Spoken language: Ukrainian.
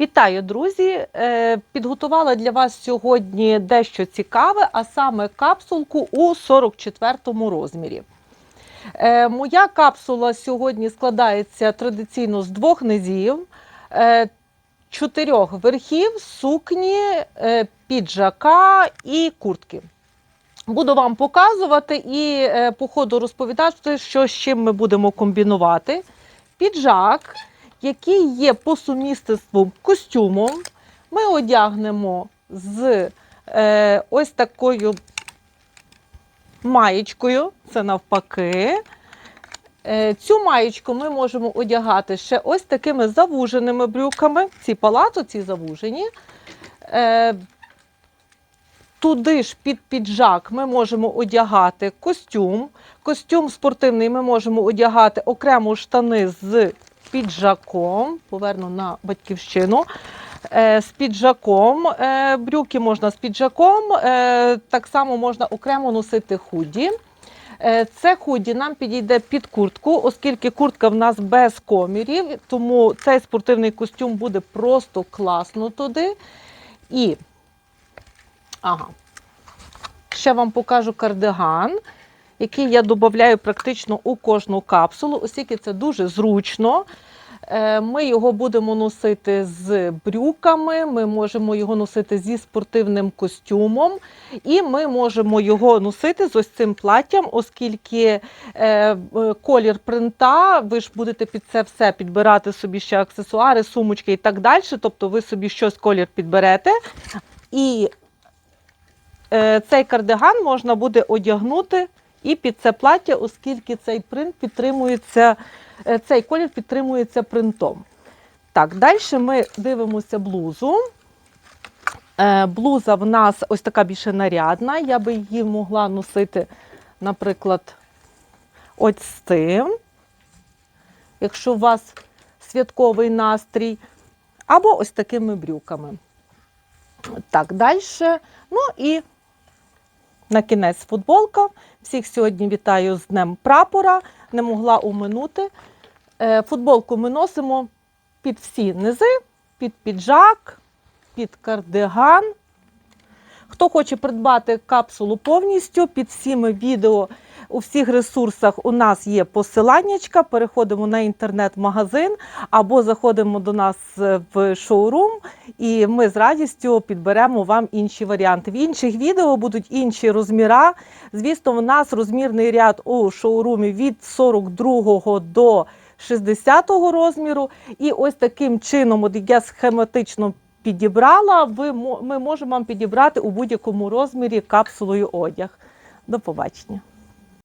Вітаю, друзі! Е, Підготувала для вас сьогодні дещо цікаве, а саме капсулку у 44 розмірі. Е, Моя капсула сьогодні складається традиційно з двох низів, е, чотирьох верхів, сукні, піджака і куртки. Буду вам показувати і по ходу розповідати, що з чим ми будемо комбінувати. Піджак, який є по сумісництву костюмом, ми одягнемо з е, ось такою маєчкою, це навпаки. Е, Цю маєчку ми можемо одягати ще ось такими завуженими брюками. Ці палато, ці завужені. Е, Туди ж під піджак ми можемо одягати костюм. Костюм спортивний ми можемо одягати окремо штани з піджаком. Поверну на батьківщину. Е, З піджаком. Е, Брюки можна з піджаком. Е, Так само можна окремо носити худі. Це худі нам підійде під куртку, оскільки куртка в нас без комірів, тому цей спортивний костюм буде просто класно туди. І Ага. Ще вам покажу кардиган, який я додаю практично у кожну капсулу, оскільки це дуже зручно. Е, Ми його будемо носити з брюками, ми можемо його носити зі спортивним костюмом, і ми можемо його носити з ось цим платтям, оскільки е, колір принта, ви ж будете під це все підбирати собі ще аксесуари, сумочки і так далі. Тобто ви собі щось колір підберете. І е, цей кардиган можна буде одягнути і під це плаття, оскільки цей принт підтримується, е, цей колір підтримується принтом. Так, далі ми дивимося блузу. Е, блуза в нас ось така більше нарядна. Я би її могла носити, наприклад, ось з цим, якщо у вас святковий настрій, або ось такими брюками. Так, далі. Ну і на кінець футболка. Всіх сьогодні вітаю з Днем прапора. Не могла уминути. Е, Футболку ми носимо під всі низи, під піджак, під кардиган. Хто хоче придбати капсулу повністю, під всіми відео у всіх ресурсах у нас є посиланнячка. Переходимо на інтернет-магазин або заходимо до нас е, в шоурум, і ми з радістю підберемо вам інші варіанти. В інших відео будуть інші розміра. Звісно, у нас розмірний ряд у шоурумі від 42 до 60 розміру. І ось таким чином, от я схематично підібрала, ви, ми можемо вам підібрати у будь-якому розмірі капсулою одяг. До побачення.